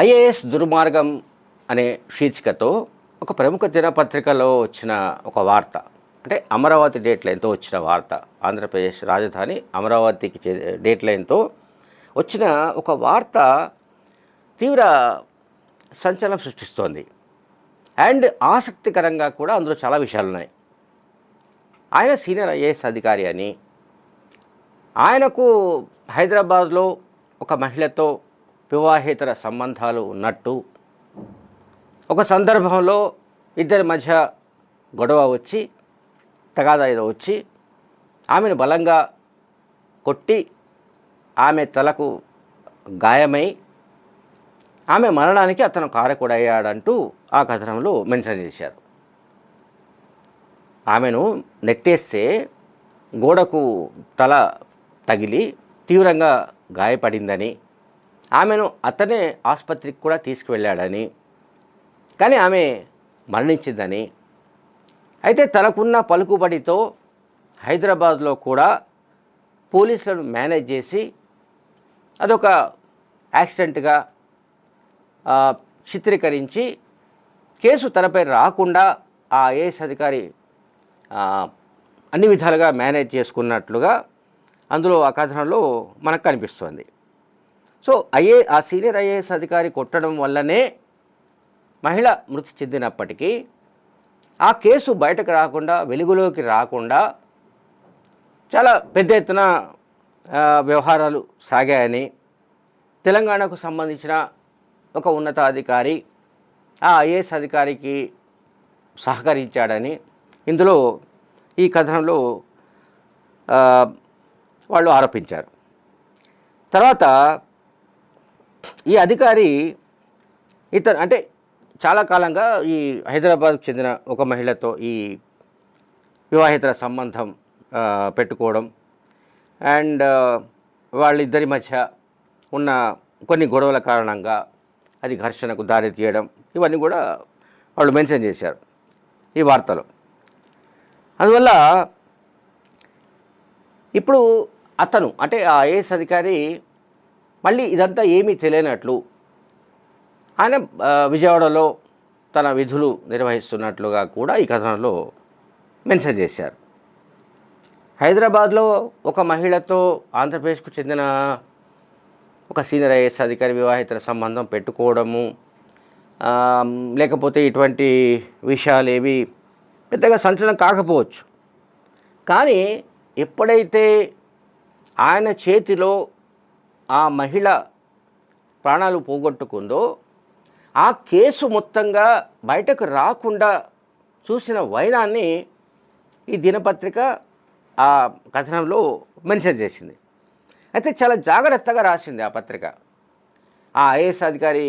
IAS దుర్మార్గం అనే శీర్షికతో ఒక ప్రముఖ దినపత్రికలో వచ్చిన ఒక వార్త అంటే అమరావతి డేట్ లైన్తో వచ్చిన వార్త ఆంధ్రప్రదేశ్ రాజధాని అమరావతికి చే డేట్ లైన్తో వచ్చిన ఒక వార్త తీవ్ర సంచలనం సృష్టిస్తోంది. అండ్ ఆసక్తికరంగా కూడా అందులో చాలా విషయాలు ఉన్నాయి ఆయన సీనియర్ ఐఏఎస్ అధికారి అని ఆయనకు హైదరాబాద్లో ఒక మహిళతో వివాహేతర సంబంధాలు ఉన్నట్టు. ఒక సందర్భంలో ఇద్దరి మధ్య గొడవ వచ్చి తగాదా ఏదో వచ్చి ఆమెను బలంగా కొట్టి ఆమె తలకు గాయమై ఆమె మరణానికి అతను కారకుడయ్యాడంటూ ఆ కథనంలో మెన్షన్ చేశారు. ఆమెను నెట్టేస్తే గోడకు తల తగిలి తీవ్రంగా గాయపడిందని ఆమెను అతనే ఆసుపత్రికి కూడా తీసుకువెళ్ళాడని. కానీ ఆమె మరణించిందని. అయితే తనకున్న పలుకుబడితో హైదరాబాద్లో కూడా పోలీసులను మేనేజ్ చేసి అదొక యాక్సిడెంట్గా చిత్రీకరించి కేసు తనపై రాకుండా ఆ ఐఏఎస్ అధికారి అన్ని విధాలుగా మేనేజ్ చేసుకున్నట్లుగా అందులో ఆ కథనంలో మనకు కనిపిస్తుంది. సో ఐఏ ఆ సీనియర్ ఐఏఎస్ అధికారి కొట్టడం వల్లనే మహిళ మృతి చెందినప్పటికీ ఆ కేసు బయటకు రాకుండా వెలుగులోకి రాకుండా చాలా పెద్ద ఎత్తున వ్యవహారాలు సాగాయని తెలంగాణకు సంబంధించిన ఒక ఉన్నతాధికారి ఆ ఐఏఎస్ అధికారికి సహకరించాడని ఇందులో ఈ కథనంలో వాళ్ళు ఆరోపించారు. తర్వాత ఈ అధికారి ఇతను అంటే చాలా కాలంగా ఈ హైదరాబాద్కు చెందిన ఒక మహిళతో ఈ వివాహేతర సంబంధం పెట్టుకోవడం అండ్ వాళ్ళిద్దరి మధ్య ఉన్న కొన్ని గొడవల కారణంగా అది ఘర్షణకు దారి తీయడం ఇవన్నీ కూడా వాళ్ళు మెన్షన్ చేశారు ఈ వార్తలో. అందువల్ల ఇప్పుడు అతను అంటే ఆ ఐఏఎస్ అధికారి మళ్ళీ ఇదంతా ఏమీ తెలియనట్లు ఆయన విజయవాడలో తన విధులు నిర్వహిస్తున్నట్లుగా కూడా ఈ కథనంలో మెన్షన్ చేశారు. హైదరాబాద్లో ఒక మహిళతో ఆంధ్రప్రదేశ్కు చెందిన ఒక సీనియర్ ఐఏఎస్ అధికారి వివాహితర సంబంధం పెట్టుకోవడము లేకపోతే ఇటువంటి విషయాలు ఏవి పెద్దగా సంచలనం కాకపోవచ్చు. కానీ ఎప్పుడైతే ఆయన చేతిలో ఆ మహిళ ప్రాణాలు పోగొట్టుకుందో ఆ కేసు మొత్తంగా బయటకు రాకుండా చూసిన వైనాన్ని ఈ దినపత్రిక ఆ కథనంలో మెన్షన్ చేసింది. అయితే చాలా జాగ్రత్తగా రాసింది ఆ పత్రిక. ఆ ఐఏఎస్ అధికారి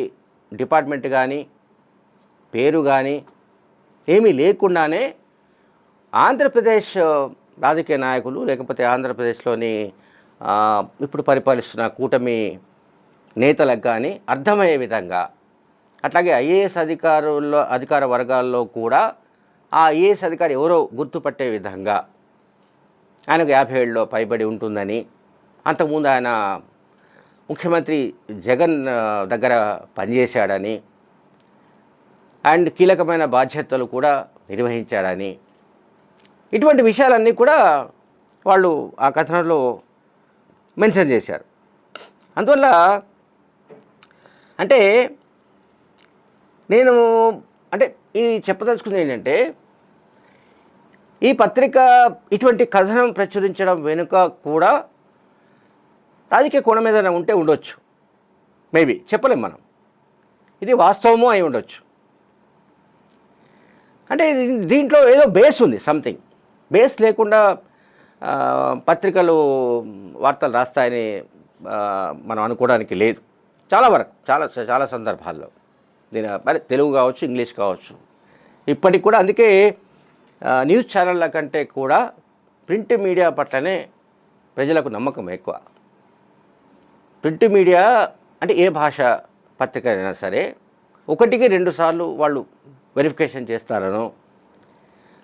డిపార్ట్మెంట్ కానీ పేరు కానీ ఏమీ లేకుండానే ఆంధ్రప్రదేశ్ రాజకీయ నాయకులు లేకపోతే ఆంధ్రప్రదేశ్లోని ఇప్పుడు పరిపాలిస్తున్న కూటమి నేతలకు కానీ అర్థమయ్యే విధంగా అట్లాగే ఐఏఎస్ అధికారుల్లో అధికార వర్గాల్లో కూడా ఆ ఐఏఎస్ అధికారి ఎవరో గుర్తుపట్టే విధంగా ఆయనకు యాభై ఏళ్ళలో పైబడి ఉంటుందని అంతకుముందు ఆయన ముఖ్యమంత్రి జగన్ దగ్గర పనిచేశాడని అండ్ కీలకమైన బాధ్యతలు కూడా నిర్వహించాడని. ఇటువంటి విషయాలన్నీ కూడా వాళ్ళు ఆ కథనంలో మెన్షన్ చేశారు. అందువల్ల అంటే నేను అంటే ఈ చెప్పదలుచుకుంది ఏంటంటే ఈ పత్రిక ఇటువంటి కథనం ప్రచురించడం వెనుక కూడా రాజకీయ కోణం ఏదైనా ఉంటే ఉండొచ్చు. మేబీ చెప్పలేం మనం. ఇది వాస్తవము అయి ఉండొచ్చు. అంటే దీంట్లో ఏదో బేస్ ఉంది సంథింగ్. బేస్ లేకుండా పత్రికలు వార్తలు రాస్తాయని మనం అనుకోవడానికి లేదు. చాలా వరకు చాలా చాలా సందర్భాల్లో. దీని మరి తెలుగు కావచ్చు ఇంగ్లీష్ కావచ్చు. ఇప్పటికి కూడా అందుకే న్యూస్ ఛానళ్ళ కంటే కూడా ప్రింట్ మీడియా పట్లనే ప్రజలకు నమ్మకం ఎక్కువ. ప్రింట్ మీడియా అంటే ఏ భాష పత్రిక అయినా సరే ఒకటికి రెండు సార్లు వాళ్ళు వెరిఫికేషన్ చేస్తారనో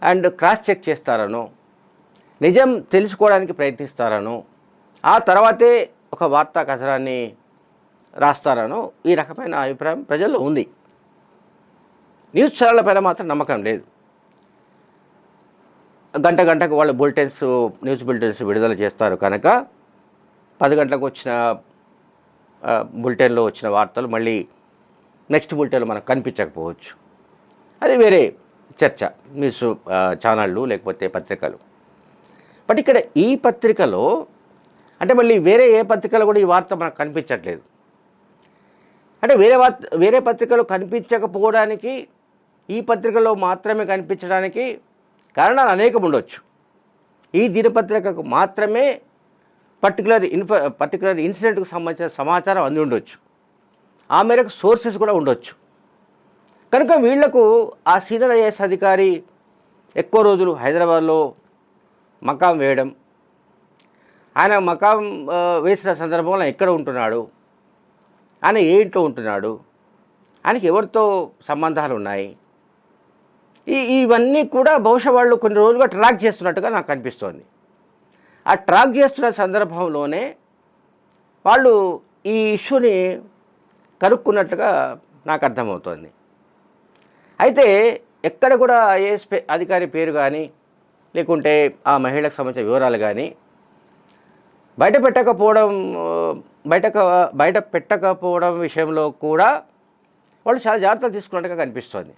అండ్ క్రాస్ చెక్ చేస్తారనో నిజం తెలుసుకోవడానికి ప్రయత్నిస్తారను. ఆ తర్వాతే ఒక వార్తా కథనాన్ని రాస్తారను. ఈ రకమైన అభిప్రాయం ప్రజల్లో ఉంది. న్యూస్ ఛానళ్ళపైన మాత్రం నమ్మకం లేదు. గంట గంటకు వాళ్ళు బులెటిన్స్ న్యూస్ బులెటిన్స్ విడుదల చేస్తారు కనుక పది గంటలకు వచ్చిన బులెటిన్లో వచ్చిన వార్తలు మళ్ళీ నెక్స్ట్ బులెటిన్లో మనకు కనిపించకపోవచ్చు. అది వేరే చర్చ. న్యూస్ ఛానళ్ళు లేకపోతే పత్రికలు. బట్ ఇక్కడ ఈ పత్రికలో అంటే మళ్ళీ వేరే ఏ పత్రికలో కూడా ఈ వార్త మనకు కనిపించట్లేదు. అంటే వేరే వార్త వేరే పత్రికలు కనిపించకపోవడానికి ఈ పత్రికలో మాత్రమే కనిపించడానికి కారణాలు అనేకం ఉండొచ్చు. ఈ దినపత్రికకు మాత్రమే పర్టికులర్ ఇన్ఫ పర్టికులర్ ఇన్సిడెంట్కు సంబంధించిన సమాచారం అంది ఉండొచ్చు. ఆ మేరకు సోర్సెస్ కూడా ఉండొచ్చు. కనుక వీళ్ళకు ఆ సీనియర్ ఐఏఎస్ అధికారి ఎక్కువ రోజులు హైదరాబాద్లో మకాం వేయడం. ఆయన మకాం వేసిన సందర్భంలో ఎక్కడ ఉంటున్నాడు? ఆయన ఏ ఇంట్లో ఉంటున్నాడు? ఆయనకి ఎవరితో సంబంధాలు ఉన్నాయి ఈ ఇవన్నీ కూడా బహుశా వాళ్ళు కొన్ని రోజులుగా ట్రాక్ చేస్తున్నట్టుగా నాకు అనిపిస్తోంది. ఆ ట్రాక్ చేస్తున్న సందర్భంలోనే వాళ్ళు ఈ ఇష్యూని కనుక్కున్నట్టుగా నాకు అర్థమవుతోంది. అయితే ఎక్కడ కూడా ఐఏఎస్ అధికారి పేరు కానీ లేకుంటే ఆ మహిళకు సంబంధించిన వివరాలు కానీ బయట పెట్టకపోవడం బయట బయట పెట్టకపోవడం విషయంలో కూడా వాళ్ళు చాలా జాగ్రత్తలు తీసుకున్నట్టుగా కనిపిస్తోంది.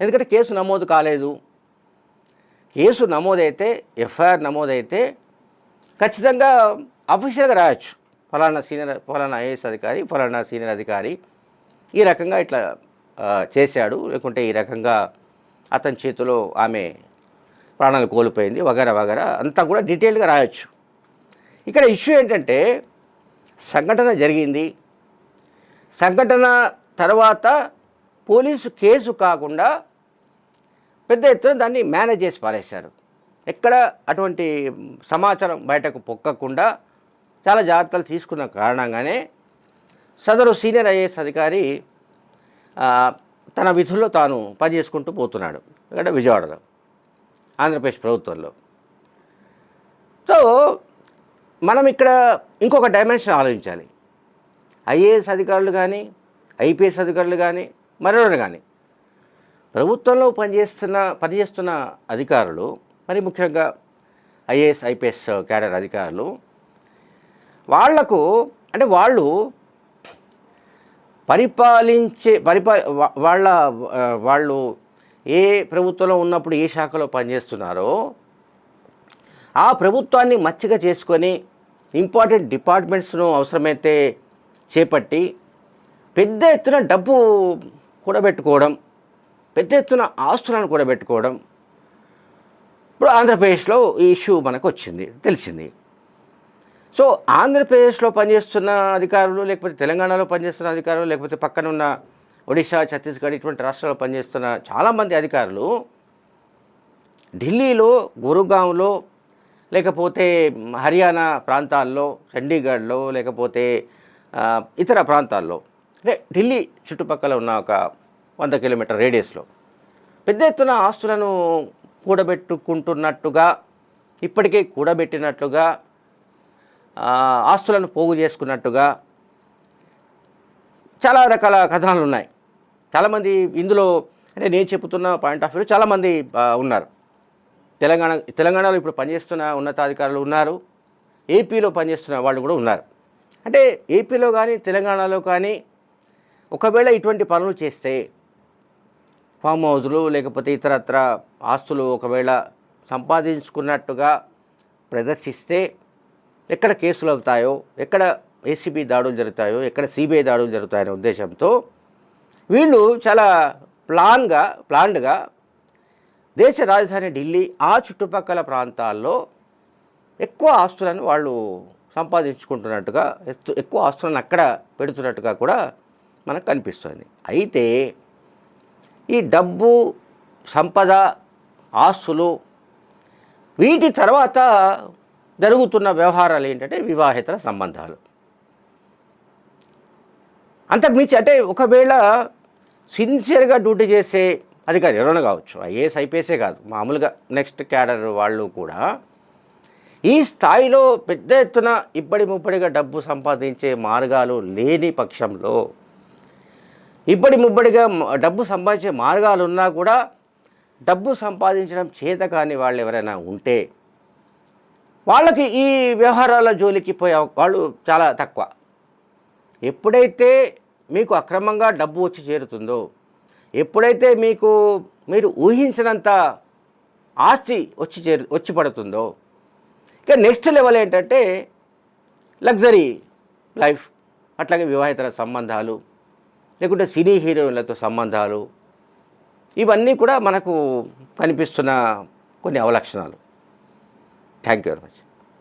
ఎందుకంటే కేసు నమోదు కాలేదు. కేసు నమోదైతే ఎఫ్ఐఆర్ నమోదైతే ఖచ్చితంగా అఫీషియల్గా రాయొచ్చు. ఫలానా సీనియర్ ఫలానా ఐఏఎస్ అధికారి ఫలానా సీనియర్ అధికారి ఈ రకంగా ఇట్లా చేశాడు. లేకుంటే ఈ రకంగా అతని చేతిలో ఆమె ప్రాణాలు కోల్పోయింది వగరా వగరా అంతా కూడా డీటెయిల్గా రాయొచ్చు. ఇక్కడ ఇష్యూ ఏంటంటే సంఘటన జరిగింది. సంఘటన తర్వాత పోలీసు కేసు కాకుండా పెద్ద ఎత్తున దాన్ని మేనేజ్ చేసి పారేశారు. ఎక్కడ అటువంటి సమాచారం బయటకు పొక్కకుండా చాలా జాగ్రత్తలు తీసుకున్న కారణంగానే సదరు సీనియర్ ఐఏఎస్ అధికారి తన విధుల్లో తాను పనిచేసుకుంటూ పోతున్నాడు. ఇక్కడ విజయవాడలో. ఆంధ్రప్రదేశ్ ప్రభుత్వంలో. సో మనం ఇక్కడ ఇంకొక డైమెన్షన్ ఆలోచించాలి. ఐఏఎస్ అధికారులు కానీ ఐపీఎస్ అధికారులు కానీ మరెవరు కానీ. ప్రభుత్వంలో పనిచేస్తున్న పనిచేస్తున్న అధికారులు మరి ముఖ్యంగా ఐఏఎస్ ఐపీఎస్ క్యాడర్ అధికారులు వాళ్ళకు అంటే వాళ్ళు పరిపాలించే పరిపా వాళ్ళ వాళ్ళు ఏ ప్రభుత్వంలో ఉన్నప్పుడు ఏ శాఖలో పనిచేస్తున్నారో ఆ ప్రభుత్వాన్ని మచ్చిక చేసుకొని ఇంపార్టెంట్ డిపార్ట్మెంట్స్ను అవసరమైతే చేపట్టి పెద్ద ఎత్తున డబ్బు కూడబెట్టుకోవడం పెద్ద ఎత్తున ఆస్తులను కూడబెట్టుకోవడం ఇప్పుడు ఆంధ్రప్రదేశ్లో ఈ ఇష్యూ మనకు వచ్చింది తెలిసింది. సో ఆంధ్రప్రదేశ్లో పనిచేస్తున్న అధికారులు లేకపోతే తెలంగాణలో పనిచేస్తున్న అధికారులు లేకపోతే పక్కన ఉన్న ఒడిశా ఛత్తీస్గఢ్ ఇటువంటి రాష్ట్రాల్లో పనిచేస్తున్న చాలామంది అధికారులు ఢిల్లీలో గురుగాంలో లేకపోతే హర్యానా ప్రాంతాల్లో చండీగఢ్లో లేకపోతే ఇతర ప్రాంతాల్లో అంటే ఢిల్లీ చుట్టుపక్కల ఉన్న ఒక వంద కిలోమీటర్ రేడియస్లో పెద్ద ఎత్తున ఆస్తులను కూడబెట్టుకుంటున్నట్టుగా ఇప్పటికే కూడబెట్టినట్లుగా ఆస్తులను పోగు చేసుకున్నట్టుగా చాలా రకాల కథనాలు ఉన్నాయి. చాలామంది ఇందులో అంటే నేను చెబుతున్న పాయింట్ ఆఫ్ వ్యూ చాలామంది ఉన్నారు. తెలంగాణ తెలంగాణలో ఇప్పుడు పనిచేస్తున్న ఉన్నతాధికారులు ఉన్నారు. ఏపీలో పనిచేస్తున్న వాళ్ళు కూడా ఉన్నారు. అంటే ఏపీలో కానీ తెలంగాణలో కానీ ఒకవేళ ఇటువంటి పనులు చేస్తే ఫామ్ హౌజులు లేకపోతే ఇతరత్ర ఆస్తులు ఒకవేళ సంపాదించుకున్నట్టుగా ప్రదర్శిస్తే ఎక్కడ కేసులు అవుతాయో ఎక్కడ ఏసీబీ దాడులు జరుగుతాయో ఎక్కడ సిబిఐ దాడులు జరుగుతాయనే ఉద్దేశంతో వీళ్ళు చాలా ప్లాన్గా ప్లాన్డ్గా దేశ రాజధాని ఢిల్లీ ఆ చుట్టుపక్కల ప్రాంతాల్లో ఎక్కువ ఆస్తులను వాళ్ళు సంపాదించుకుంటున్నట్టుగా ఎత్తు- ఎక్కువ ఆస్తులను అక్కడ పెడుతున్నట్టుగా కూడా మనకు కనిపిస్తుంది. అయితే ఈ డబ్బు సంపద ఆస్తులు వీటి తర్వాత జరుగుతున్న వ్యవహారాలు ఏంటంటే వివాహేతర సంబంధాలు. అంతకుమించి అంటే ఒకవేళ సిన్సియర్గా డ్యూటీ చేసే అధికారి ఎవరైనా కావచ్చు ఐఏఎస్ ఐపీఎస్ఏ కాదు మామూలుగా నెక్స్ట్ క్యాడర్ వాళ్ళు కూడా ఈ స్థాయిలో పెద్ద ఎత్తున ఇబ్బడి ముబ్బడిగా డబ్బు సంపాదించే మార్గాలు లేని పక్షంలో ఇబ్బడి ముబ్బడిగా డబ్బు సంపాదించే మార్గాలు ఉన్నా కూడా డబ్బు సంపాదించడం చేత కాని వాళ్ళు ఎవరైనా ఉంటే వాళ్ళకి ఈ వ్యవహారాల జోలికి పోయే వాళ్ళు చాలా తక్కువ. ఎప్పుడైతే మీకు అక్రమంగా డబ్బు వచ్చి చేరుతుందో ఎప్పుడైతే మీకు మీరు ఊహించినంత ఆస్తి వచ్చి చేరు వచ్చి పడుతుందో ఇక నెక్స్ట్ లెవెల్ ఏంటంటే లగ్జరీ లైఫ్ అట్లాగే వివాహితర సంబంధాలు లేకుంటే సినీ హీరోయిన్లతో సంబంధాలు ఇవన్నీ కూడా మనకు కనిపిస్తున్న కొన్ని అవలక్షణాలు. Thank you very much